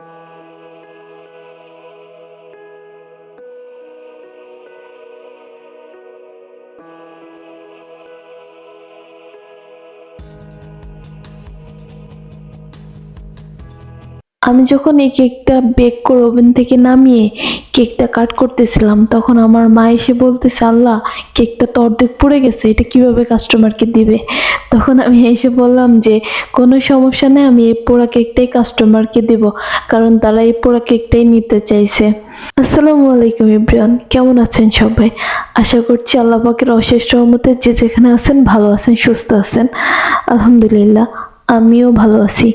Bye. আমি যখন এই কেকটা বেক করে ওভেন থেকে নামিয়ে কেকটা কাট করতেছিলাম, তখন আমার মা এসে বলতেছে, আল্লাহ, কেকটা তো অর্ধেক পড়ে গেছে, এটা কীভাবে কাস্টমারকে দিবে? তখন আমি এসে বললাম যে, কোনো সমস্যা নেই, আমি এই পোড়া কেকটাই কাস্টমারকে দেব, কারণ তারা এই পোড়া কেকটাই নিতে চাইছে। আসসালামু আলাইকুম ইব্রিয়ান কেমন আছেন সবাই? আশা করছি আল্লাহ পাকের অশেষ রহমতে যে যেখানে আছেন, ভালো আছেন, সুস্থ আছেন। আলহামদুলিল্লাহ, আমিও ভালো আছি।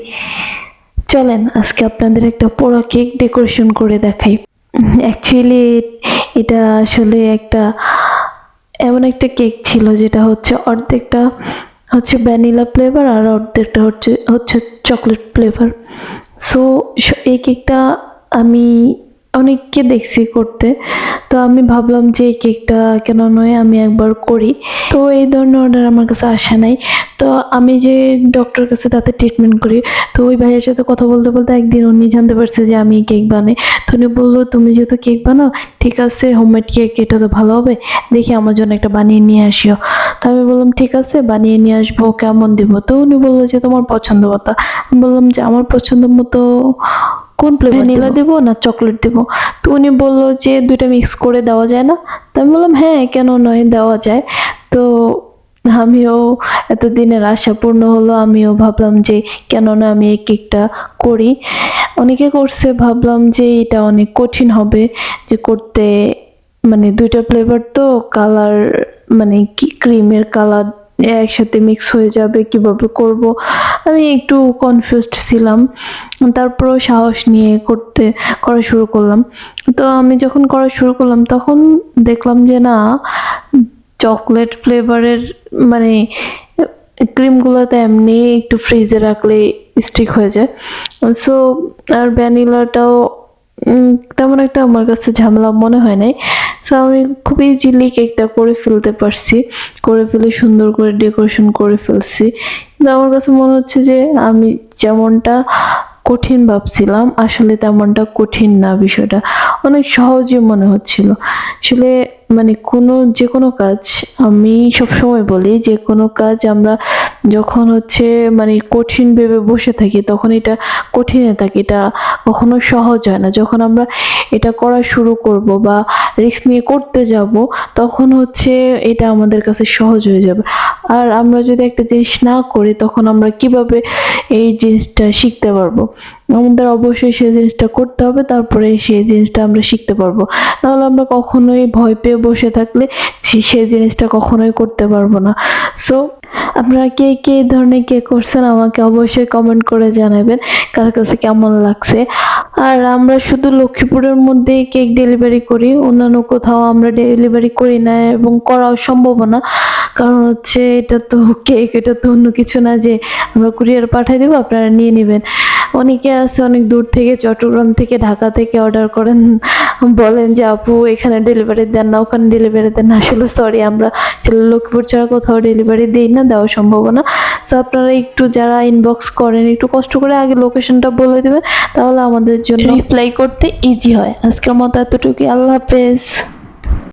চলেন, আজকে আপনাদের একটা পোড়া কেক ডেকোরেশন করে দেখাই। অ্যাকচুয়ালি এটা আসলে একটা, এমন একটা কেক ছিল যেটা হচ্ছে অর্ধেকটা হচ্ছে ভ্যানিলা ফ্লেভার আর অর্ধেকটা হচ্ছে হচ্ছে চকলেট ফ্লেভার সো এই কেকটা আমি অনেককে দেখছি করতে। তো আমি ভাবলাম যে এই কেকটা কেন নয় আমি একবার করি। তো এই ধরনের অর্ডার আমার কাছে আসে নাই। তো আমি যে ডক্টর কাছে তাতে ট্রিটমেন্ট করি, তো ওই ভাইয়ের সাথে কথা বলতে বলতে একদিন উনি জানতে পারছে যে আমি কেক বানাই। তো উনি বলল, তুমি যেহেতু কেক বানাও, ঠিক আছে হোমমেড কেক এটা তো ভালো হবে। দেখি আমার জন্য একটা বানিয়ে নিয়ে আসিও। তো আমি বললাম, ঠিক আছে, বানিয়ে নিয়ে আসব, কেমন দিব? তো উনি বলল যে, তোমার পছন্দ মতো। বললাম যে, আমার পছন্দ মতো কোন ভ্যানিলা দেবো না চকলেট দেবো? তো উনি বলল যে দুইটা মিক্স করে দেওয়া যায় না। তো আমি বললাম হ্যাঁ কেন নয়? দেওয়া যায়। তো আমিও এতদিনের আশা পূর্ণ হলো। আমিও ভাবলাম যে কেন না আমি এই কেকটা করি। অনেকে করছে, ভাবলাম যে এটা অনেক কঠিন হবে, যে করতে মানে দুইটা ফ্লেভার তো কালার মানে ক্রিমের কালার একসাথে মিক্স হয়ে যাবে, কীভাবে করব? আমি একটু কনফিউজড ছিলাম। তারপরও সাহস নিয়ে করতে, করা শুরু করলাম। তো আমি যখন করা শুরু করলাম, তখন দেখলাম যে না চকলেট ফ্লেভারের মানে ক্রিমগুলোতে এমনি একটু ফ্রিজে রাখলে স্টিক হয়ে যায়। সো আর ভ্যানিলাটাও তেমন একটা আমার কাছে ঝামেলা মনে হয় নাই। সো আমি খুব ইজিলি কেকটা করে ফেলতে পারছি। করে ফেলে সুন্দর করে ডেকোরেশন করে ফেলছি। কিন্তু আমার কাছে মনে হচ্ছে যে, আমি যেমনটা কঠিন ভাবছিলাম, আসলে তেমনটা কঠিন না বিষয়টা। অনেক সহজই মনে হচ্ছিল। আসলে মানে কোনো যে কোনো কাজ আমি সবসময় বলি যে কোনো কাজ আমরা যখন হচ্ছে মানে কঠিন ভেবে বসে থাকি, তখন এটা কঠিনে থাকে, এটা কখনো সহজ হয় না। যখন আমরা এটা করা শুরু করব বা রিস্ক নিয়ে করতে যাব, তখন হচ্ছে এটা আমাদের কাছে সহজ হয়ে যাবে। আর আমরা যদি একটা জিনিস না করি, তখন আমরা কীভাবে এই জিনিসটা শিখতে পারব? আমাদের অবশ্যই সেই জিনিসটা করতে হবে, তারপরে সেই জিনিসটা আমরা শিখতে পারব। তাহলে আমরা কখনোই ভয় পেয়ে বসে থাকলে সেই জিনিসটা কখনোই করতে পারব না। সো আপনারা কে কে ধরনের কেক করছেন আমাকে অবশ্যই কমেন্ট করে জানাবেন, কার কাছে কেমন লাগছে। আর আমরা শুধু লক্ষ্মীপুরের মধ্যেই কেক ডেলিভারি করি, অন্যান্য কোথাও আমরা ডেলিভারি করি না এবং করাও সম্ভব না। কারণ হচ্ছে এটা তো কেক এটা তো অন্য কিছু না যে আমরা কুরিয়ার পাঠিয়ে দেবো, আপনারা নিয়ে নেবেন। অনেকে আছে অনেক দূর থেকে, চট্টগ্রাম থেকে, ঢাকা থেকে অর্ডার করেন। বলেন যে, আপু, এখানে ডেলিভারি দেন না, ওখানে ডেলিভারি দেন না। আসলে সরি আমরা লক্ষ্মীপুর ছাড়া কোথাও ডেলিভারি দিই না দেওয়া সম্ভব না সো আপনারা একটু যারা ইনবক্স করেন, একটু কষ্ট করে আগে লোকেশনটা বলে দেবেন, তাহলে আমাদের জন্য রিপ্লাই করতে ইজি হয়। আজকের মতো এতটুকুই। আল্লাহ হাফেজ।